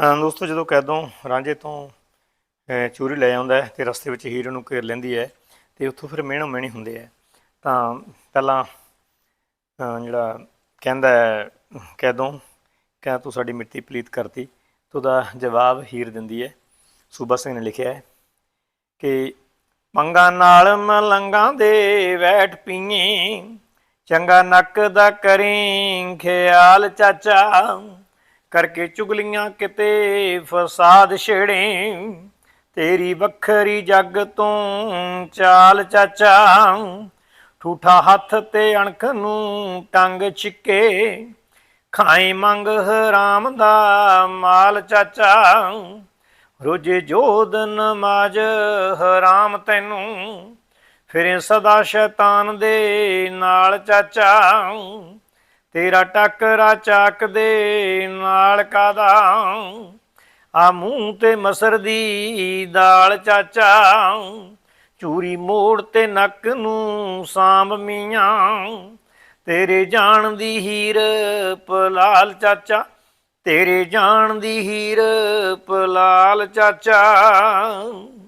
ਦੋਸਤੋ, ਜਦੋਂ ਕੈਦੋਂ ਰਾਂਝੇ ਤੋਂ, ਅਹ, ਚੂਰੀ ਲੈ ਆਉਂਦਾ ਹੈ ਤੇ ਰਸਤੇ ਵਿੱਚ ਹੀਰ ਨੂੰ ਘੇਰ ਲੈਂਦੀ ਹੈ ਤੇ ਉੱਥੋਂ ਫਿਰ ਮਿਹਣੋ ਮਿਹਣੀ ਹੁੰਦੇ ਆ ਤਾਂ ਪਹਿਲਾਂ ਜਿਹੜਾ ਕਹਿੰਦਾ ਕੈਦੋਂ, ਕਹਿ ਤੂੰ ਸਾਡੀ ਮਿੱਟੀ ਪਲੀਤ ਕਰਤੀ, ਤੇ ਉਹਦਾ ਜਵਾਬ ਹੀਰ ਦਿੰਦੀ ਹੈ। ਸੂਬਾ ਸਿੰਘ ਨੇ ਲਿਖਿਆ ਹੈ ਕਿ ਮੰਗਾ ਨਾਲ ਮਲੰਗਾਂ ਦੇ ਵੈਠ ਪੀਏ ਚੰਗਾ ਨੱਕ ਦਾ ਕਰੀਂ, ਖਿਆਲ ਚਾਚਾ। ਕਰਕੇ ਚੁਗਲੀਆਂ ਕਿਤੇ ਫਸਾਦ ਛੇੜੇ। ਤੇਰੀ ਵੱਖਰੀ ਜੱਗ ਤੋਂ ਚਾਲ ਚਾਚਾ, ਠੂਠਾ ਹੱਥ ਤੇ ਅਣਖ ਨੂੰ ਟੰਗ ਛਿੱਕੇ। ਖਾਏ ਮੰਗ ਹਰਾਮ ਦਾ ਮਾਲ ਚਾਚਾ, ਰੋਜੇ ਜੋਦ ਨਮਾਜ਼ ਹਰਾਮ ਤੈਨੂੰ। ਫਿਰੇ ਸਦਾ ਸ਼ੈਤਾਨ ਦੇ ਨਾਲ ਚਾਚਾ ਤੇਰਾ ਟੱਕਰਾ ਚੱਕ ਦੇ ਨਾਲ ਕਾਦਾ? ਆ ਮੂੰਹ ਤੇ ਮਸਰ ਦੀ ਦਾਲ ਚਾਚਾ। ਚੂਰੀ ਮੋੜ ਤੇ ਨੱਕ ਨੂੰ ਸਾਂਭ ਮੀਆਂ। ਤੇਰੇ ਜਾਣ ਦੀ ਹੀਰ ਪਲਾਲ ਚਾਚਾ। ਤੇਰੇ ਜਾਣ ਦੀ ਹੀਰ ਪਲਾਲ ਚਾਚਾ।